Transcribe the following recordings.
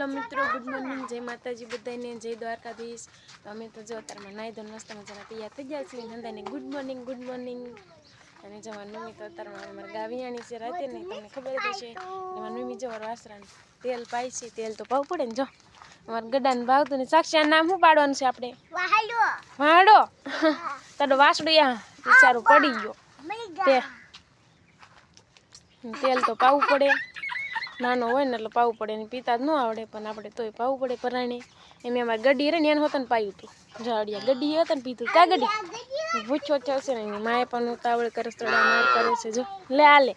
Hello મિત્રો good morning. જય માતાજી બધાને જય દ્વારકાધીશ. તો અમે તો જો અત્યારમાં નાઈ ધોન મસ્ત મજાના તૈયાર થઈ ગયા છીએ. નંદાને ગુડ મોર્નિંગ ગુડ મોર્નિંગ. અને જવાનું મમ્મી તો અત્યારમાં અમારા ગાવિયાણી છે રાતે નહીં તમને ખબર જ એમાં મમ્મી જો વાસરાને તેલ પાય છે તેલ તો પાવું પડે ને જો. અમારા ગડાને ભાવતું ને સાક્ષી નામ શું પાડવાનું છે આપણે? વાડો તારો વાસડો યા બિચારું પડી ગયો. તેલ તો પાવું પડે. નાનો હોય ને એટલે પાવું પડે ને પીતા જ ન આવડે પણ આપણે તોય પાવું પડે પરાણે. એમ અમારે ગડી રહે ને એને હોતને પાયું હતું જાડિયા ગડી હતા ને પીધું. કા ગડી? પૂછો ચાલશે છે ને એની માએ પણ ઉતાવળ કરે સ્તડા માર કરે છે. જો લે આ લે.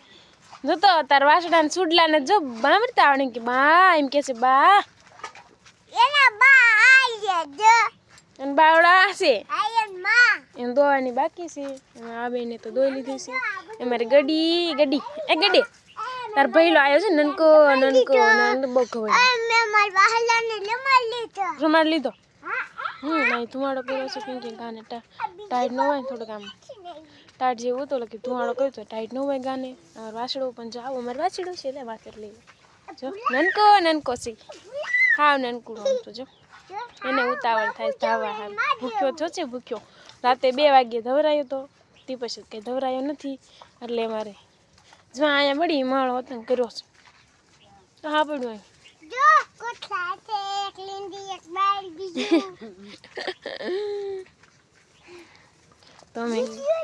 જો તો તાર વાસડા ને સુડલા ને જો બામરતા આવડે કે બા એમ કે છે બા. એના બા આઈએ જો. અને બાવડા આયન એમ દોવાની બાકી છે. એમાં આ બેને તો દોઈ લીધી છે. અમારી ગડી ગડી. એ ગડી. તાર ભઈલો આવ્યો છે નનકો નનકો નન બહુ ખવાય મે માર વાહલા ને લમાર લીધો. રૂમાલ લીધો? હમ નહીં ધુમાડો કર્યો છે કેમ કે ગાને ટાઈટ ન હોય થોડુંક આમ. ટાઈટ જેવું તો કે ધુમાડો કર્યો તો ટાઈટ ન હોય ગાને. અમારે વાસડો પણ જાવ અમારે વાસડું છે એટલે વાસડ લઈ જો નનકો નનકો છે. હા નનકુડો આમ તો જો. એને ઉતાવળ થાય ધાવા હાલ ભૂખ્યો થયો છે ભૂખ્યો. રાતે બે વાગ્યે ધવરાયો તો તે પછી કંઈ ધવરાયો નથી. એટલે મારે જો અહીંયા મળી માળો વતન કર્યો છે તો હા પડ્યું અહીં જો કોઠા છે એક લીંડી એક બાળ બીજું તો અમે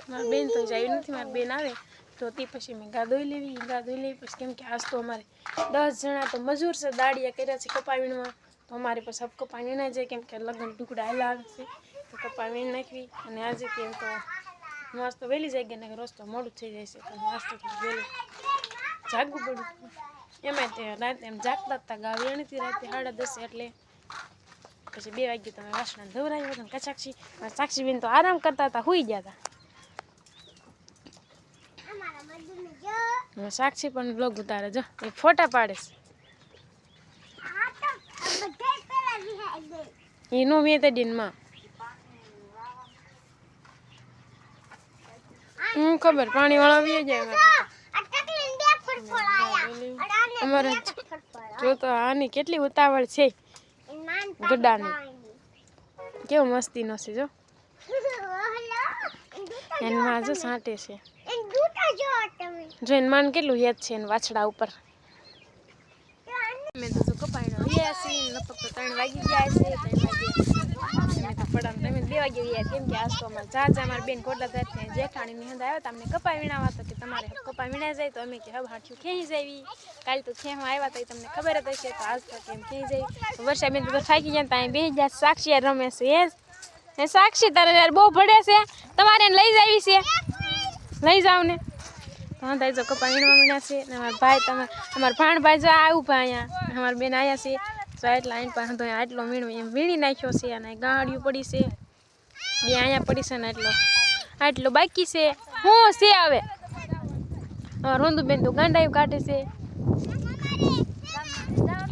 મારી બેન તો જાય નથી મારી બેન આવે તો તે પછી મેં ગા ધોઈ લેવી ગા ધોઈ લેવી પછી કેમ કે આજ તો અમારે દસ જણા તો મજૂર છે દાડિયા કર્યા છે કપા વીણવા તો અમારે પછી સબ કપા વીણાઈ જાય કેમ કે લગ્ન ટુકડા આવેલા આવે છે. તો કપા વીણ નાખવી અને આજે કેમ તો મસ્ત તો વહેલી જાય ગયા ને રોજ તો મોડું થઈ જાય છે તો નાસ્તો થોડું વહેલું જાગવું પડ્યું એમાં તે રાતે એમ જાગતા હતા ગાવી વીણતી રાતે સાડા દસે એટલે પછી બે વાગ્યે તમે વાસણ ધવરાયું હતું ને સાક્ષી સાક્ષી બેન તો આરામ કરતા હતા સુઈ ગયા હતા સાક્ષી પણ બ્લોગ ઉતારે જો એ ફોટા પાડે છે તો એનો મેં તે દિનમાં હું ખબર પાણી વાળા આવી જાય અમારે જો તો આની કેટલી ઉતાવળ છે ગડાની. કેવો મસ્તીનો છે જો. એનમાં જો સાંટે છે. જો એનમાં કેટલું હેત છે એને વાછડા ઉપર. મેં તો જો કપાયણો વ્યા છે લગભગ તો ત્રણ વાગી ગયા છે, ત્રણ વાગે તમે બે વાગે વ્યા કે આજ અમારે જા અમારા બેન કોટલા ને જેઠાણીની હંદ આવ્યા હતા અમને કપા વીણાવા તમારે કપાઈ વીણા જાય તો અમે કે હવે હાઠ્યું ખેંચી જાવી. કાલ તો ખેંચવા આવ્યા હતા તમને ખબર જ હશે તો આજ કેમ ખેંચી જાય વર્ષા બેન તો થાકી ગયા ત્યાં બે ગયા. સાક્ષી રમે એ સાક્ષી તારે બહુ ભડે છે. તમારે લઈ જાવી છે. લઈ જાવ ને હા તાઈ જો કપા વીણવા મીણ્યા છે ને અમારા ભાઈ તમે અમારા ભાણભાઈ જો આવું ભાઈ અહીંયા. અમારા બેન આવ્યા છે. તો એટલા આઈન પાસે તો આટલો વીણવો એમ વીણી નાખ્યો છે અને ગાંડિયું પડી છે. બે અહીંયા પડી છે ને એટલો આટલો બાકી છે. હું છે આવે અમારા રોંદુ બેન તો ગાંડાયું કાઢે છે.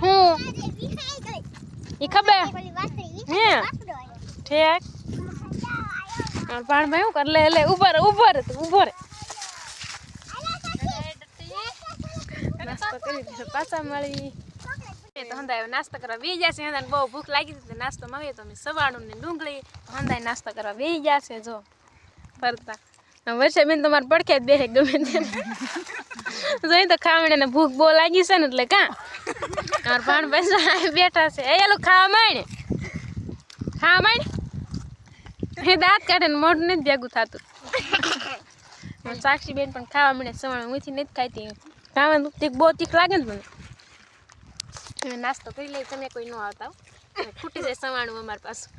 હું? એ ખબર? હે? ઠેક. અમારા ભાણભાઈ શું કર? લે લે, ઊભો રે ઊભો રે તું ઊભો રે નાસ્તો કરી પાછા મળી. તો નાસ્તો કરવા બેસી જશે હંદાને બહુ ભૂખ લાગી હતી નાસ્તો માંગે તો અમે સવાણું ને ડુંગળી હંદાય નાસ્તો કરવા બેસી જશે જો. ફરતા. વર્ષે બેન તમારે પડખે જ બેસે ગમે તે. જોઈ તો ખાવણે ને ભૂખ બહુ લાગી છે ને એટલે કાં. મારા ભાણ ભાઈ બેઠા છે. એલું ખાવા માંડે. ખાવા માંડે? એ દાંત કાઢે ને મોઢું નથી ભેગું થતું. સાક્ષી બેન પણ ખાવા મળે સવારે હુંથી નથી ખાતી. ખાવાનું? તીક બહુ તીખ લાગે ને મને. નાસ્તો કરી લે, તમે કોઈ ન આવતા. ખૂટી જાય સવાણું અમારી પાછું.